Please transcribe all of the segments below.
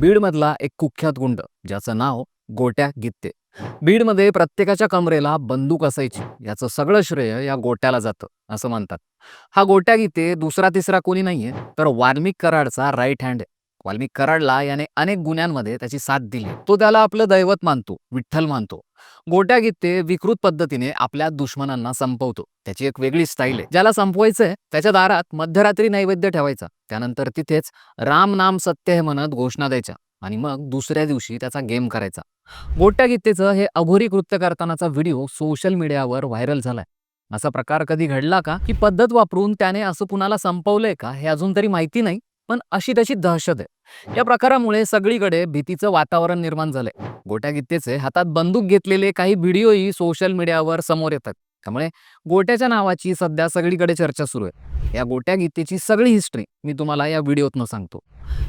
बीडमधला एक कुख्यात गुंड ज्याचं नाव गोट्या गित्ते. बीडमध्ये प्रत्येकाच्या कमरेला बंदूक असायची याचं सगळं श्रेय या गोट्याला जातं असं म्हणतात. हा गोट्या गीते दुसरा तिसरा कोणी नाहीये तर वाल्मिक कराडचा राईट हँड आहे. वाल्मिक कराडला याने अनेक गुन्ह्यांमध्ये त्याची साथ दिली. तो त्याला आपलं दैवत मानतो विठ्ठल मानतो. गोट्या गीते विकृत पद्धतीने आपल्या दुश्मनांना संपवतो. त्याची एक वेगळी स्टाईल आहे. ज्याला संपवायचंय त्याच्या दारात मध्यरात्री नैवेद्य ठेवायचा. त्यानंतर तिथेच राम नाम सत्य हे म्हणत घोषणा द्यायच्या आणि मग दुसऱ्या दिवशी त्याचा गेम करायचा. गोट्या गीतेचं हे अघोरी कृत्य करतानाचा व्हिडिओ सोशल मीडियावर व्हायरल झालाय. असा प्रकार कधी घडला का? की पद्धत वापरून त्याने असं कुणाला संपवलंय का? हे अजून तरी माहिती नाही. पण अशी त्याची दहशत आहे. या प्रकारामुळे सगळीकडे भीतीचं वातावरण निर्माण झालंय. गोट्या गीतेचे हातात बंदूक घेतलेले काही व्हिडिओही सोशल मीडियावर समोर येतात. त्यामुळे गोट्याच्या नावाची सध्या सगळीकडे चर्चा सुरू आहे. या गोट्या गीतेची सगळी हिस्ट्री मी तुम्हाला या व्हिडिओतनं सांगतो.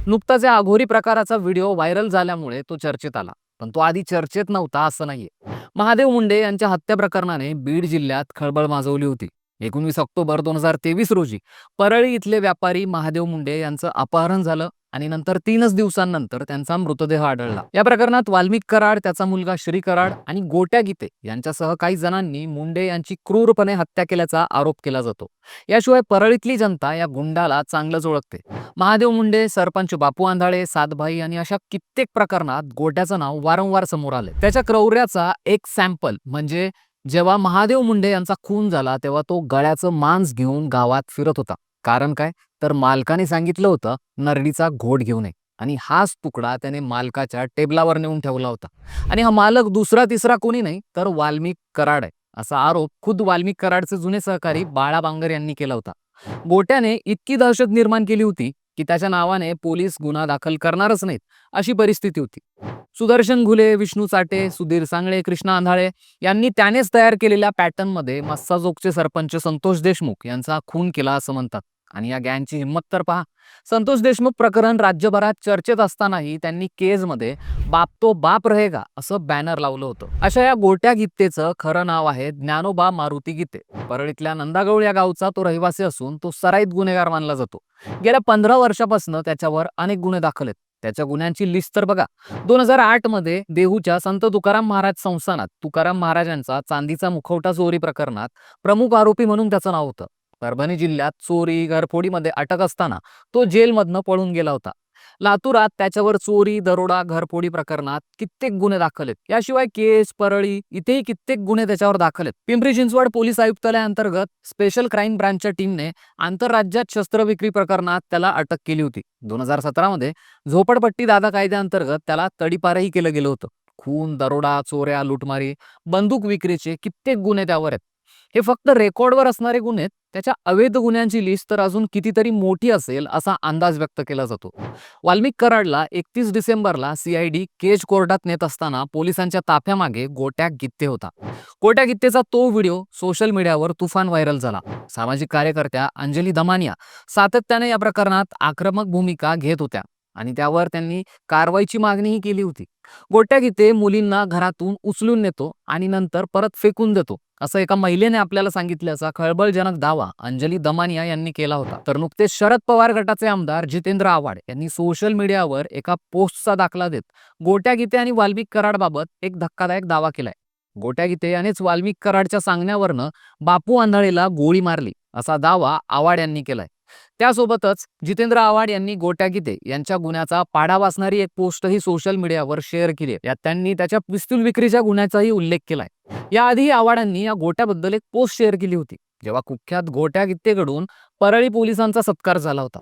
नुकताच या अघोरी प्रकाराचा व्हिडिओ व्हायरल झाल्यामुळे तो चर्चेत आला. पण तो आधी चर्चेत नव्हता असं नाहीये. महादेव मुंडे यांच्या हत्या प्रकरणाने बीड जिल्ह्यात खळबळ माजवली होती. एकोणवीस ऑक्टोबर दोन हजार तेवीस रोजी परळी इथले व्यापारी महादेव मुंडे यांचं अपहरण झालं आणि नंतर तीनच दिवसांनंतर त्यांचा मृतदेह आढळला. या प्रकरणात वाल्मिक कराड त्याचा मुलगा श्री कराड आणि गोट्या गीते यांच्यासह काही जणांनी मुंडे यांची क्रूरपणे हत्या केल्याचा आरोप केला जातो. याशिवाय परळीतली जनता या गुंडाला चांगलंच ओळखते. महादेव मुंडे सरपंच बापू आंधाळे सातभाई आणि अशा कित्येक प्रकरणात गोट्याचं नाव वारंवार समोर आले त्याच्या क्रौर्याचा एक सॅम्पल म्हणजे जेव्हा महादेव मुंडे यांचा खून झाला तेव्हा तो गळ्याचं मांस घेऊन गावात फिरत होता. कारण काय? तर मालकाने सांगितलं होतं नरडीचा घोट घेऊ नये. आणि हाच तुकडा त्याने मालकाच्या टेबलावर नेऊन ठेवला होता. आणि हा मालक दुसरा तिसरा कोणी नाही तर वाल्मिक कराड आहे. असा आरोप खुद वाल्मिक कराडचे जुने सहकारी बाळा बांगर यांनी केला होता. गोट्याने इतकी दहशत निर्माण केली होती की त्याच्या नावाने पोलीस गुन्हा दाखल करणारच नाहीत अशी परिस्थिती होती. सुदर्शन घुले विष्णू चाटे सुधीर सांगळे कृष्णा आंधाळे यांनी त्यानेच तयार केलेल्या पॅटर्नमध्ये मस्साजोगचे सरपंच संतोष देशमुख यांचा खून केला असं म्हणतात. आणि या गँगची हिंमत तर पहा. संतोष देशमुख प्रकरण राज्यभरात चर्चेत असतानाही त्यांनी केजमध्ये बाप तो बाप रहेगा असं बॅनर लावलं होतं. अशा या गोट्या गीतेचं खरं नाव आहे ज्ञानोबा मारुती गीते. परळीतल्या नंदागौळ या गावचा तो रहिवासी असून तो सराईत गुन्हेगार मानला जातो. गेल्या पंधरा वर्षापासून त्याच्यावर अनेक गुन्हे दाखल आहेत. त्याच्या गुन्ह्यांची लिस्ट तर बघा. दोन हजार आठमध्ये देहूच्या संत तुकाराम महाराज संस्थानात तुकाराम महाराजांचा चांदीचा मुखवटा चोरी प्रकरणात प्रमुख आरोपी म्हणून त्याचं नाव होतं. परभणी जिल्ह्यात चोरी घरफोडीमध्ये अटक असताना तो जेलमधनं पळून गेला होता. लातूरात त्याच्यावर चोरी दरोडा घरफोडी प्रकरणात कित्येक गुन्हे दाखल आहेत. याशिवाय केस परळी इथेही कित्येक गुन्हे त्याच्यावर दाखल आहेत. पिंपरी चिंचवड पोलीस आयुक्तालयाअंतर्गत स्पेशल क्राईम ब्रांचच्या टीमने आंतरराज्यात शस्त्रविक्री प्रकरणात त्याला अटक केली होती. दोन हजार सतरामध्ये झोपडपट्टी दादा कायद्याअंतर्गत त्याला तडीपारही केलं गेलं होतं. खून दरोडा चोऱ्या लुटमारी बंदूक विक्रीचे कित्येक गुन्हे त्यावर आहेत. हे फक्त रेकॉर्डवर असणारे गुन्हे त्याच्या अवैध गुन्ह्यांची लिस्ट तर अजून कितीतरी मोठी असेल असा अंदाज व्यक्त केला जातो. वाल्मिक कराडला एकतीस डिसेंबरला सीआयडी केज कोर्टात नेत असताना पोलिसांच्या ताफ्यामागे गोट्या गित्ते होता. गोट्या गित्तेचा तो व्हिडिओ सोशल मीडियावर तुफान व्हायरल झाला. सामाजिक कार्यकर्त्या अंजली दमानिया सातत्याने या प्रकरणात आक्रमक भूमिका घेत होत्या. आणि त्यावर त्यांनी कारवाईची मागणीही केली होती. गोट्या गीते मुलींना घरातून उचलून नेतो आणि नंतर परत फेकून देतो. असं एका महिलेने आपल्याला सांगितल्याचा खळबळजनक दावा अंजली दमानिया यांनी केला होता. तर नुकतेच शरद पवार गटाचे आमदार जितेंद्र आव्हाड यांनी सोशल मीडियावर एका पोस्टचा दाखला देत गोट्या गीते आणि वाल्मिक कराडबाबत एक धक्कादायक दावा केलाय. गोट्या गीते यानेच वाल्मिक कराडच्या सांगण्यावरनं बापू आंधळेला गोळी मारली असा दावा आव्हाड यांनी केलाय. त्यासोबतच जितेंद्र आव्हाड यांनी गोट्या गीते यांच्या गुन्ह्याचा पाडा वाचणारी एक पोस्टही सोशल मीडियावर शेअर केली आहे. यात त्यांनी त्याच्या पिस्तूल विक्रीच्या गुन्ह्याचाही उल्लेख केलाय याआधी आव्हाडांनी या गोट्याबद्दल एक पोस्ट शेअर केली होती. जेव्हा कुख्यात गोट्या गीतेकडून परळी पोलिसांचा सत्कार झाला होता.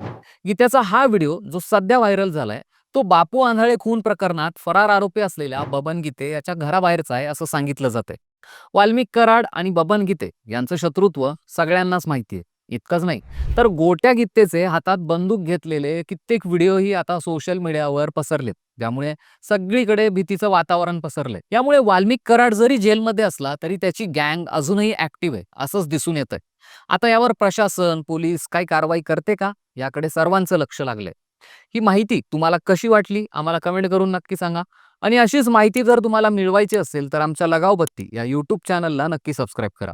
गीत्याचा हा व्हिडिओ जो सध्या व्हायरल झालाय तो बापू आंधळे खून प्रकरणात फरार आरोपी असलेल्या बबन गीते याच्या घराबाहेरचा आहे असं सांगितलं जातंय. वाल्मिक कराड आणि बबन गीते यांचं शत्रुत्व सगळ्यांनाच माहिती आहे. इतकंच नाही. तर गोट्या गीतेचे हातात बंदूक घेतलेले कित्येक व्हिडिओही आता सोशल मीडियावर पसरलेत ज्यामुळे सगळीकडे भीतीचं वातावरण पसरलंय. यामुळे वाल्मिक कराड जरी जेलमध्ये असला तरी त्याची गँग अजूनही ऍक्टिव्ह आहे असंच दिसून येतंय. आता यावर प्रशासन पोलीस काही कारवाई करते का? याकडे सर्वांचं लक्ष लागलंय. ही माहिती तुम्हाला कशी वाटली? आम्हाला कमेंट करून नक्की सांगा. आणि अशीच माहिती जर तुम्हाला मिळवायची असेल तर आमच्या लगाव बत्ती या यूट्यूब चॅनलला नक्की सबस्क्राईब करा.